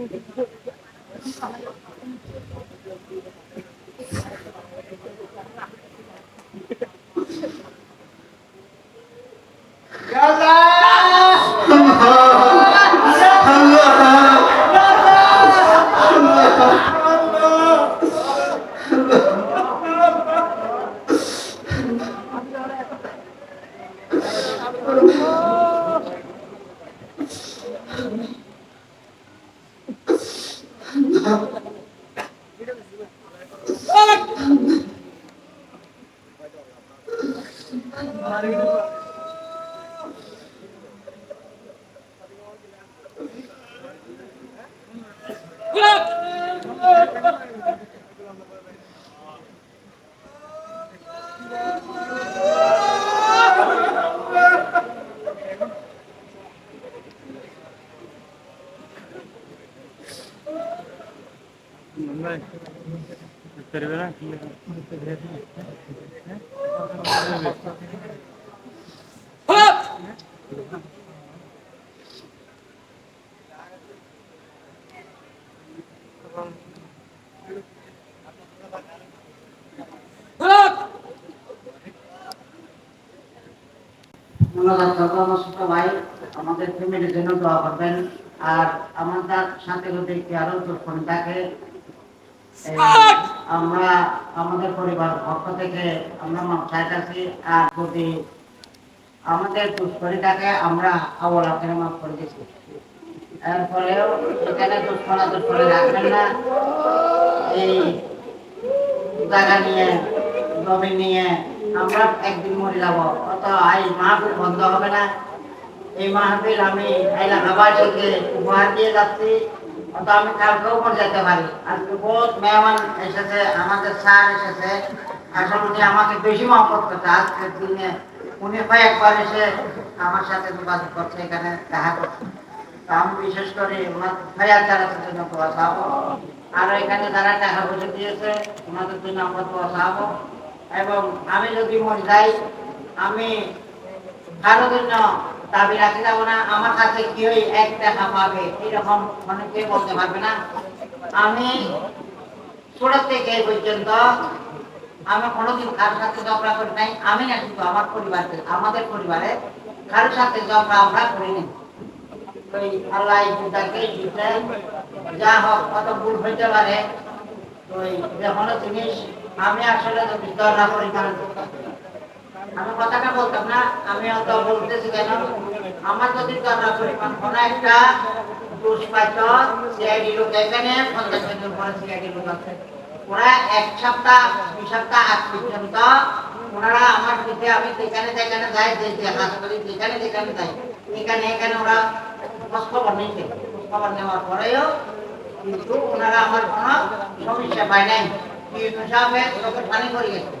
করবে না কি ধন্যবাদ আমার ভাই আমাদের ফ্যামিলির জন্য দোয়া করবেন আর আমাদের সাথে যদি আরও দুঃখন থাকে আমরা আমাদের পরিবার পক্ষ থেকে আমরা মাপ চাইতেছি আর যদি আমাদের দুষ্করি থাকে আমরা আবল আপনাকে মাফ করে দিচ্ছি এরপরেও এখানে দুষ্করা দুষ্করে রাখবেন না। এই জায়গা নিয়ে, জমি নিয়ে আমরা একদিন মরে যাব। অত এই মাহফিল বন্ধ হবে না। এই মাহফিল আমি এলাকাবাসীকে উপহার দিয়ে যাচ্ছি। আমি কালকেও যেতে পারি। আজকে বহুত মেহমান এসেছে, আমাদের স্যার এসেছে। আসলে উনি আমাকে বেশি মহব্বত করছে। আজকের দিনে উনি কয়েকবার এসে আমার সাথে যোগাযোগ করছে, এখানে দেখা করছে। আমি বিশেষ করে ওনার ফায়ার চালানোর জন্য দোয়া চাবো আর এখানে যারা টাকা পয়সা দিয়েছে, ওনাদের জন্য আমরা দোয়া চাবো এবং আমি যদি মরে যাই, আমি কারও জন্য দাবি রাখতে যাব না। আমার কাছে কি ওই এক টাকা পাবে। এরকম অনেকে বলতে পারবে না। আমি ছোট থেকে পর্যন্ত আমি কোনোদিন কারোর সাথে ঝগড়া করি নাই। আমি না শুধু আমার পরিবারকে, আমাদের পরিবারে কারোর সাথে ঝগড়া আমরা করিনি ওই আল্লাহ যা হোক, কত ভুল হইতে পারে, ওই যে কোনো জিনিস। আমি আসলে না করি কারণ আমি কথাটা বলতাম না, আমি অত বলতেছি কেন আমার যদি কোনো একটা দোষ পাইত, সিআইডি লোক এখানে, পঞ্চাশ বছর পরে সিআইডি লোক আছে। ওরা এক সপ্তাহ, দুই সপ্তাহ আগ পর্যন্ত ওনারা আমার পিঠে আমি যেখানে যেখানে যাই, যে করি যেখানে যেখানে যাই, এখানে এখানে ওরা খোঁজ খবর নিচ্ছে খোঁজ খবর নেওয়ার পরেও কিন্তু ওনারা আমার কোনো সমস্যা পায় নাই। কিন্তু সাহেব চোখের পানি করে গেছে।